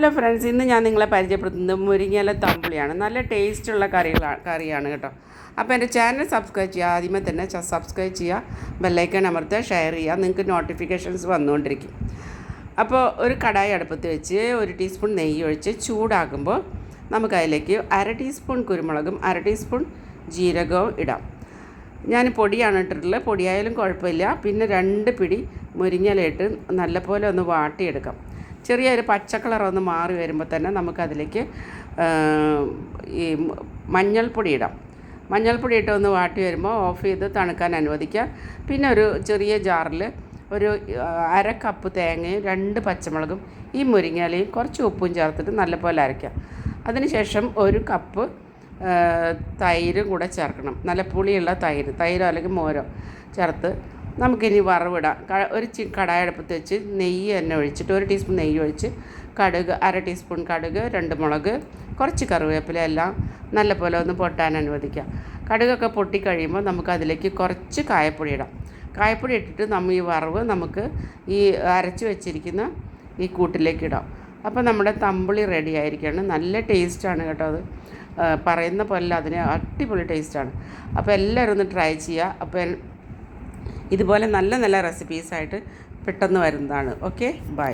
Hello friends ഇന്ന് ഞാൻ നിങ്ങളെ പരിചയപ്പെടുത്തുന്നത് മുരിങ്ങയില തമ്പുളിയാണ്. നല്ല ടേസ്റ്റുള്ള കറികളാണ് കറിയാണ് കേട്ടോ. അപ്പോൾ എന്റെ ചാനൽ സബ്സ്ക്രൈബ് ചെയ്യുക ആദ്യമേ തന്നെ സബ്സ്ക്രൈബ് ചെയ്യുക ബെല്ലൈക്കൺ അമർത്തുക ഷെയർ ചെയ്യുക നിങ്ങൾക്ക് നോട്ടിഫിക്കേഷൻസ് വന്നുകൊണ്ടിരിക്കും അപ്പോൾ ഒരു കടായി അടുപ്പത്ത് വെച്ച് ഒരു ടീസ്പൂൺ നെയ്യ് ഒഴിച്ച് ചൂടാകുമ്പോൾ നമുക്ക് അതിലേക്ക് അര ടീസ്പൂൺ കുരുമുളകും അര ടീസ്പൂൺ ജീരകവും ഇടാം. ഞാൻ പൊടിയാണ് ഇട്ടിട്ടുള്ളത് പൊടിയായാലും കുഴപ്പമില്ല. പിന്നെ രണ്ട് പിടി മുരിങ്ങയിലിട്ട് നല്ലപോലെ ഒന്ന് വാട്ടിയെടുക്കാം. ചെറിയൊരു പച്ച കളർ ഒന്ന് മാറി വരുമ്പോൾ തന്നെ നമുക്കതിലേക്ക് ഈ മഞ്ഞൾപ്പൊടി ഇടാം. മഞ്ഞൾപ്പൊടി ഇട്ട് ഒന്ന് വാട്ടി വരുമ്പോൾ ഓഫ് ചെയ്ത് തണുക്കാൻ അനുവദിക്കുക. പിന്നെ ഒരു ചെറിയ ജാറിൽ ഒരു അര കപ്പ് തേങ്ങയും രണ്ട് പച്ചമുളകും ഈ മുരിങ്ങയിലയും കുറച്ച് ഉപ്പും ചേർത്തിട്ട് നല്ലപോലെ അരയ്ക്കുക. അതിനുശേഷം ഒരു കപ്പ് തൈരും കൂടെ ചേർക്കണം. നല്ല പുളിയുള്ള തൈര് തൈരോ അല്ലെങ്കിൽ മോരോ ചേർത്ത് നമുക്കിനി വറവിടാം. ഒരു ചി കടായടുപ്പത്ത് വെച്ച് നെയ്യ് തന്നെ ഒഴിച്ചിട്ട് ഒരു ടീസ്പൂൺ നെയ്യ് ഒഴിച്ച് കടുക് അര ടീസ്പൂൺ കടുക് രണ്ട് മുളക് കുറച്ച് കറിവേപ്പില എല്ലാം നല്ലപോലെ ഒന്ന് പൊട്ടാൻ അനുവദിക്കുക കടുകൊക്കെ പൊട്ടിക്കഴിയുമ്പോൾ നമുക്കതിലേക്ക് കുറച്ച് കായപ്പൊടി ഇടാം. കായപ്പൊടി ഇട്ടിട്ട് നമ്മൾ ഈ വറവ് നമുക്ക് ഈ അരച്ച് വെച്ചിരിക്കുന്ന ഈ കൂട്ടിലേക്ക് ഇടാം. അപ്പോൾ നമ്മുടെ തമ്പിളി റെഡി ആയിരിക്കുകയാണ്. നല്ല ടേസ്റ്റാണ് കേട്ടോ അത്. പറയുന്ന പോലെ അതിന് അടിപൊളി ടേസ്റ്റാണ് അപ്പോൾ എല്ലാവരും ഒന്ന് ട്രൈ ചെയ്യുക. അപ്പോൾ ഇതുപോലെ നല്ല നല്ല റെസിപ്പീസായിട്ട് പെട്ടെന്ന് വരുന്നതാണ്. Okay bye